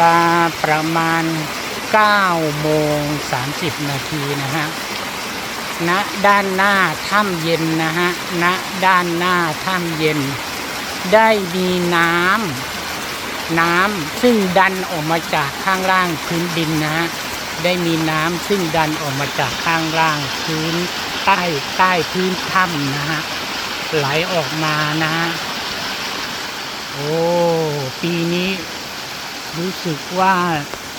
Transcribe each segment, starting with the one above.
ลาประมาณ9โมง30 นาทีนะฮะณด้านหน้าถ้ำเย็นนะฮะณด้านหน้าถ้ำเย็น ได้มีน้ำน้ำซึ่งดันออกมาจากข้างล่างพื้นดินนะฮะได้มีน้ำซึ่งดันออกมาจากข้างล่างพื้นใต้ใต้พื้นถ้ำนะฮะไหลออกมานะฮะโอ้ปีนี้ รู้สึกว่า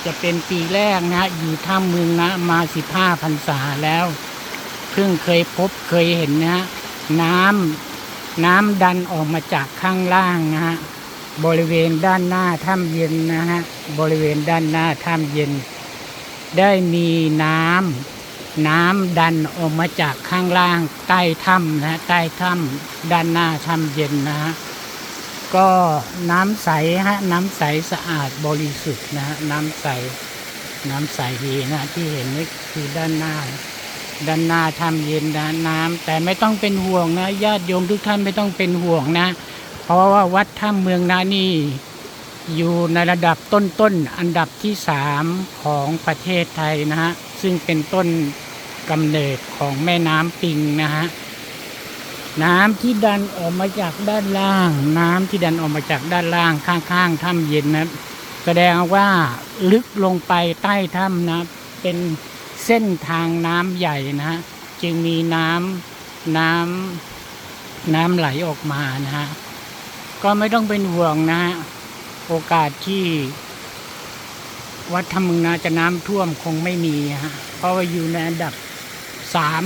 จะเป็นปีแรกนะฮะอยู่ถ้ำเมืองนะมา15พรรษาแล้ว เพิ่งเคยพบเคยเห็นนะฮะน้ำน้ำดันออกมาจากข้างล่างนะฮะบริเวณด้านหน้าถ้ำเย็นนะฮะบริเวณด้านหน้าถ้ำเย็น ได้มีน้ำน้ำดันออกมาจากข้างล่าง ใต้ถ้ำนะฮะใต้ถ้ำด้านหน้าถ้ำเย็นนะฮะ ก็น้ำใสฮะน้ำใสสะอาดบริสุทธิ์นะฮะน้ำใสน้ำใสดีนะที่เห็นนี่คือด้านหน้า ด้านหน้าทำเย็นนะน้ำแต่ไม่ต้องเป็นห่วงนะญาติโยมทุกท่านไม่ต้องเป็นห่วงนะ เพราะว่าวัดถ้ำเมืองนานี่อยู่ในระดับต้นๆอันดับที่สามของประเทศไทยนะฮะซึ่งเป็นต้นกำเนิดของแม่น้ำปิงนะฮะ น้ำที่ดันออกมาจากด้านล่าง น้ำที่ดันออกมาจากด้านล่างข้างๆถ้ำเย็นนะแสดงว่าลึกลงไปใต้ถ้ำนะเป็นเส้นทางน้ำใหญ่นะฮะจึงมีน้ำน้ำน้ำไหลออกมานะฮะก็ไม่ต้องเป็นห่วงนะฮะโอกาสที่วัดธรรมมึงนาจะน้ำท่วมคงไม่มีฮะเพราะว่าอยู่ในอันดับสาม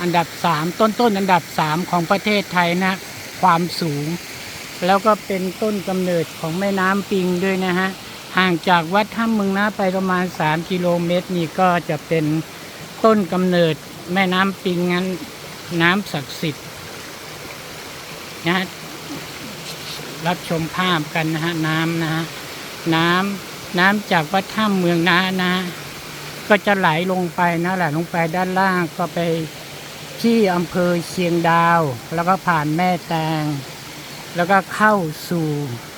อันดับสามต้นต้นอันดับสามของประเทศไทยนะ ความสูง แล้วก็เป็นต้นกำเนิดของแม่น้ำปิงด้วยนะฮะ ห่างจากวัดถ้ำเมืองนาไปประมาณ 3 กิโลเมตรนี่ก็จะเป็นต้นกำเนิดแม่น้ำปิงงั้นน้ำศักดิ์สิทธิ์นะฮะรับชมภาพกันนะฮะน้ำนะฮะน้ำน้ำจากวัดถ้ำเมืองนานะฮะก็จะไหลลงไปนะไหละลงไปด้านล่างก็ไป ที่อำเภอเชียงดาว แล้วก็ผ่านแม่แตง แล้วก็เข้าสู่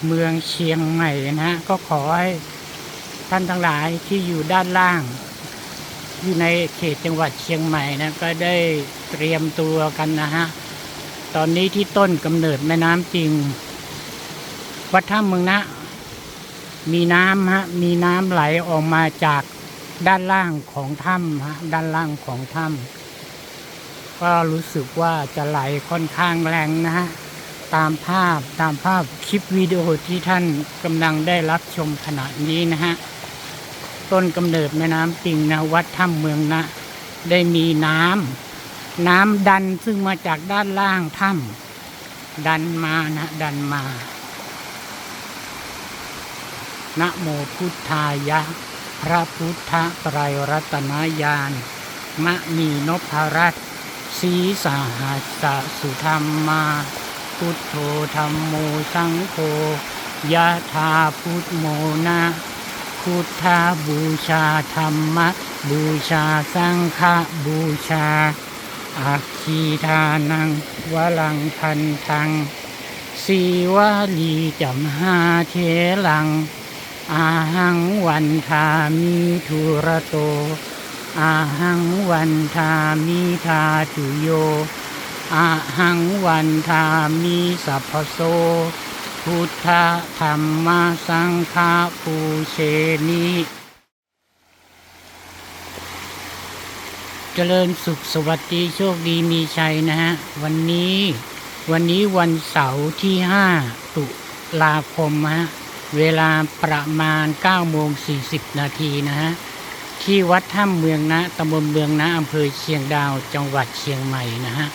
เมืองเชียงใหม่นะฮะก็ขอให้ท่านทั้งหลายที่อยู่ด้านล่าง อยู่ในเขตจังหวัดเชียงใหม่นะก็ได้เตรียมตัวกันนะฮะตอนนี้ที่ต้นกำเนิดแม่น้ำจริง วัดถ้ำเมืองนะ มีน้ำฮะมีน้ำไหลออกมาจากด้านล่างของถ้ำฮะด้านล่างของถ้ำ ก็รู้สึกว่าจะไหลค่อนข้างแรงนะฮะ ตามภาพตามภาพคลิปวิดีโอที่ท่านกำลังได้รับชมขณะนี้นะฮะ ต้นกำเนิดแม่น้ำปิงนะวัดถ้ำเมืองนะ ได้มีน้ำน้ำดันซึ่งมาจากด้านล่างถ้ำดันมานะ ดันมานะโมพุทธายะ พระพุทธไตรรัตนญาณมะมีนพรัตน์ สีสาหัสสุธรรมมา พุทโธธรรมโมสังโฆยะธาพุทโมนะพุทธาบูชาธรรมะ บูชาสังฆบูชาอาคีทานังวลังพันธังสีวาลีจัมหาเทลัง อาหังวันทามิทุระโต อาหังวันทามิทาตุโยอาหังวันทามิสัพพโส พุทธธรรมสังฆาปูเชนิเจริญสุขสวัสดีโชคดีมีชัยนะฮะ วันนี้วันนี้วันเสาร์ที่ 5 ตุลาคมฮะ เวลาประมาณ9โมง40 นาทีนะฮะ ที่วัดถ้ำเมืองนะตำบลเมืองนะอำเภอเชียงดาว จังหวัดเชียงใหม่นะฮะ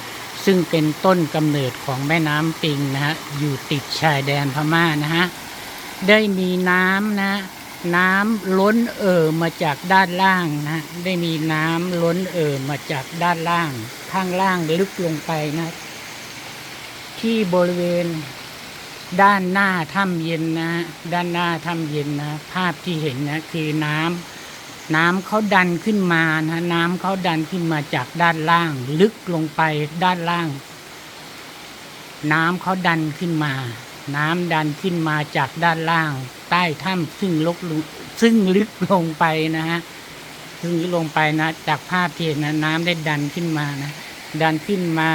ซึ่งเป็นต้นกำเนิดของแม่น้ำปิงนะฮะอยู่ติดชายแดนพม่านะฮะได้มีน้ำนะน้ำล้นเอ่อมาจากด้านล่างนะได้มีน้ำล้นเอ่อมาจากด้านล่าง ข้างล่างลึกลงไปนะ ที่บริเวณด้านหน้าถ้ำเย็นนะ ด้านหน้าถ้ำเย็นนะ ภาพที่เห็นนะคือน้ำ น้ำเขาดันขึ้นมานะน้ำเขาดันขึ้นมาจากด้านล่าง ลึกลงไปด้านล่าง น้ำเขาดันขึ้นมา น้ำดันขึ้นมาจากด้านล่าง ใต้ถ้ำซึ่งลกซึ่งลึกลงไปนะฮะซึ่งลึกลงไปนะ จากภาพที่เห็นนะน้ำได้ดันขึ้นมานะดันขึ้นมา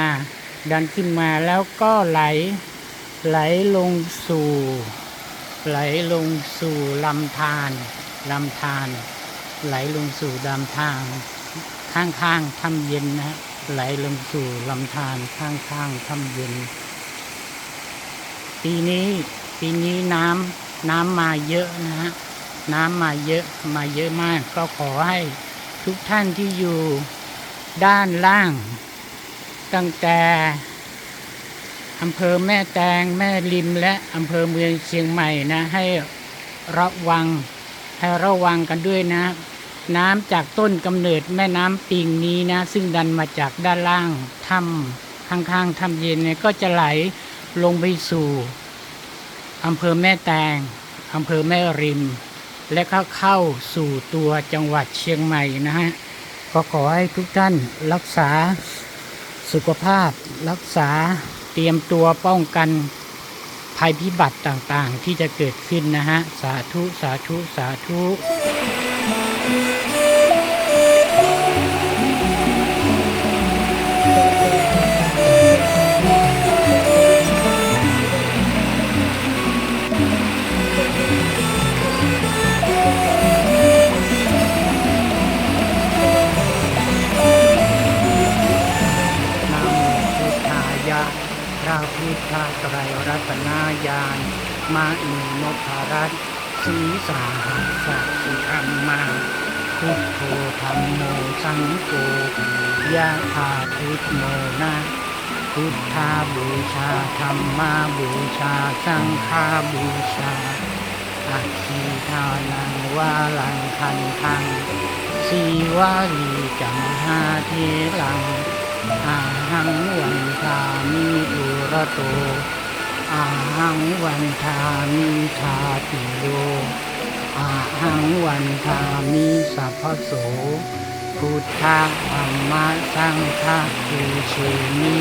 ดันขึ้นมาแล้วก็ไหล ไหลลงสู่ ไหลลงสู่ลำธารลำธาร ไหลลงสู่ลำธารข้างๆถ้ำเย็นนะฮะไหลลงสู่ลำธารข้างๆถ้ำเย็น ปีนี้ปีนี้น้ำน้ำมาเยอะนะฮะน้ำมาเยอะมาเยอะมาก ก็ขอให้ทุกท่านที่อยู่ด้านล่าง ตั้งแต่อำเภอแม่แตงแม่ริมและอำเภอเมืองเชียงใหม่นะ ให้ระวังให้ระวังกันด้วยนะ น้ำจากต้นกำเนิดแม่น้ำปิงนี้นะ ซึ่งดันมาจากด้านล่างถ้ำข้างๆถ้ำเย็นเนี่ยก็จะไหลลงไปสู่อำเภอแม่แตงอำเภอแม่ริม และก็เข้าสู่ตัวจังหวัดเชียงใหม่นะฮะก็ขอให้ทุกท่านรักษาสุขภาพรักษาเตรียมตัวป้องกันภัยพิบัติต่างๆ ที่จะเกิดขึ้นนะฮะ สาธุ สาธุ สาธุ พุทธายะพระพุทธไตรรัตนายานมาอินพรัตน์ สีสาหัสสุธรรมาพุทโธธรรมโมสังโฆยะธาพุทโมนะพุทธาบูชาธรรมาบูชาสังฆาบูชาอัคคีทานังวาลังคันทังสีวาลีจัมหาเทลังอาหังวันทามิอุระโต อาหังวันทามิทาติโยอาหังวันทามิสัพพโสพุทธะธรรมะสังฆะคือเชมิ